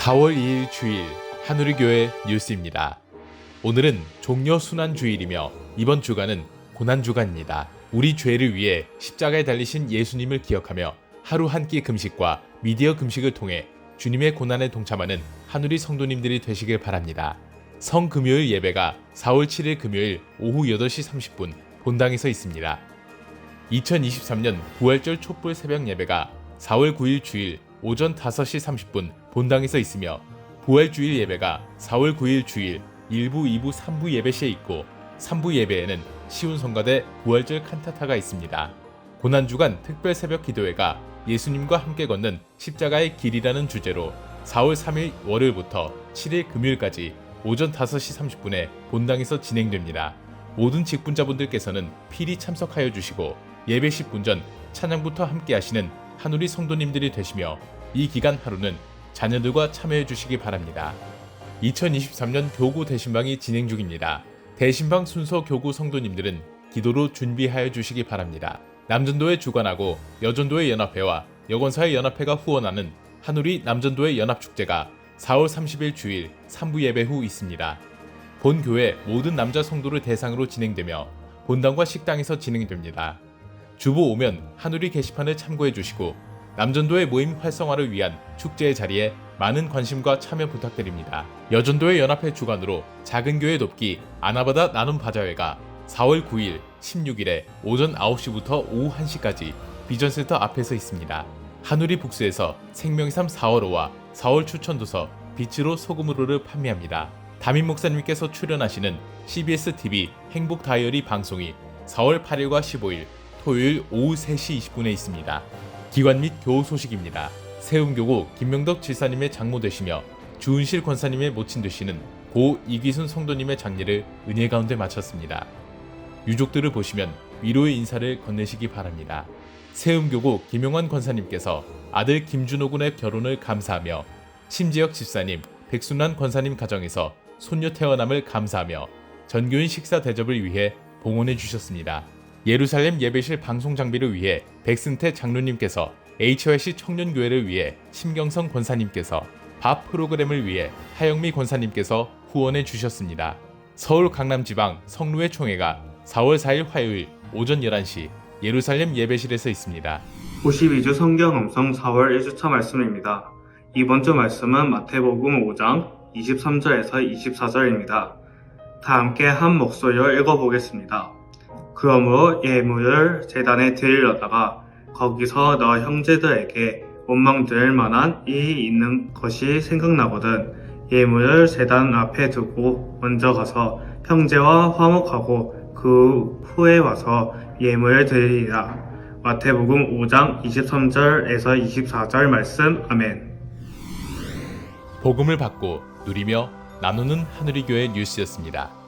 4월 2일 주일 하누리 교회 뉴스입니다. 오늘은 종려 순환 주일이며 이번 주간은 고난 주간입니다. 우리 죄를 위해 십자가에 달리신 예수님을 기억하며 하루 한 끼 금식과 미디어 금식을 통해 주님의 고난에 동참하는 하누리 성도님들이 되시길 바랍니다. 성 금요일 예배가 4월 7일 금요일 오후 8시 30분 본당에서 있습니다. 2023년 부활절 촛불 새벽 예배가 4월 9일 주일 오전 5시 30분 본당에서 있으며 부활주일 예배가 4월 9일 주일 1부, 2부, 3부 예배 시에 있고 3부 예배에는 시운 성가대 부활절 칸타타가 있습니다. 고난주간 특별 새벽 기도회가 예수님과 함께 걷는 십자가의 길이라는 주제로 4월 3일 월요일부터 7일 금요일까지 오전 5시 30분에 본당에서 진행됩니다. 모든 직분자분들께서는 필히 참석하여 주시고 예배 10분 전 찬양부터 함께 하시는 하누리 성도님들이 되시며 이 기간 하루는 자녀들과 참여해 주시기 바랍니다. 2023년 교구 대신방이 진행 중입니다. 대신방 순서 교구 성도님들은 기도로 준비하여 주시기 바랍니다. 남전도회 주관하고 여전도회 연합회와 여건사회 연합회가 후원하는 하누리 남전도회 연합축제가 4월 30일 주일 3부 예배 후 있습니다. 본 교회 모든 남자 성도를 대상으로 진행되며 본당과 식당에서 진행됩니다. 주보 오면 하누리 게시판을 참고해 주시고 남전도의 모임 활성화를 위한 축제의 자리에 많은 관심과 참여 부탁드립니다. 여전도의 연합회 주관으로 작은 교회 돕기 아나바다 나눔 바자회가 4월 9일, 16일에 오전 9시부터 오후 1시까지 비전센터 앞에서 있습니다. 하누리 북스에서 생명삼 4월호와 4월 추천도서 빛으로 소금으로를 판매합니다. 담임 목사님께서 출연하시는 CBS TV 행복 다이어리 방송이 4월 8일과 15일 토요일 오후 3시 20분에 있습니다. 기관 및 교우 소식입니다. 세움교구 김명덕 지사님의 장모 되시며 주은실 권사님의 모친 되시는 고 이기순 성도님의 장례를 은혜 가운데 마쳤습니다. 유족들을 보시면 위로의 인사를 건네시기 바랍니다. 세움교구 김용환 권사님께서 아들 김준호 군의 결혼을 감사하며 심지혁 집사님, 백순환 권사님 가정에서 손녀 태어남을 감사하며 전교인 식사 대접을 위해 봉헌해 주셨습니다. 예루살렘 예배실 방송 장비를 위해 백승태 장로님께서 HYC 청년교회를 위해 심경성 권사님께서 밥 프로그램을 위해 하영미 권사님께서 후원해 주셨습니다. 서울 강남지방 성루회 총회가 4월 4일 화요일 오전 11시 예루살렘 예배실에서 있습니다. 92주 성경 음성 4월 1주차 말씀입니다. 이번 주 말씀은 마태복음 5장 23절에서 24절입니다. 다 함께 한 목소리로 읽어보겠습니다. 그러므로 예물을 재단에 드리려다가 거기서 너 형제들에게 원망 들 만한 일이 있는 것이 생각나거든 예물을 재단 앞에 두고 먼저 가서 형제와 화목하고 그 후에 와서 예물을 드리리라. 마태복음 5장 23절에서 24절 말씀 아멘. 복음을 받고 누리며 나누는 하늘의 교회 뉴스였습니다.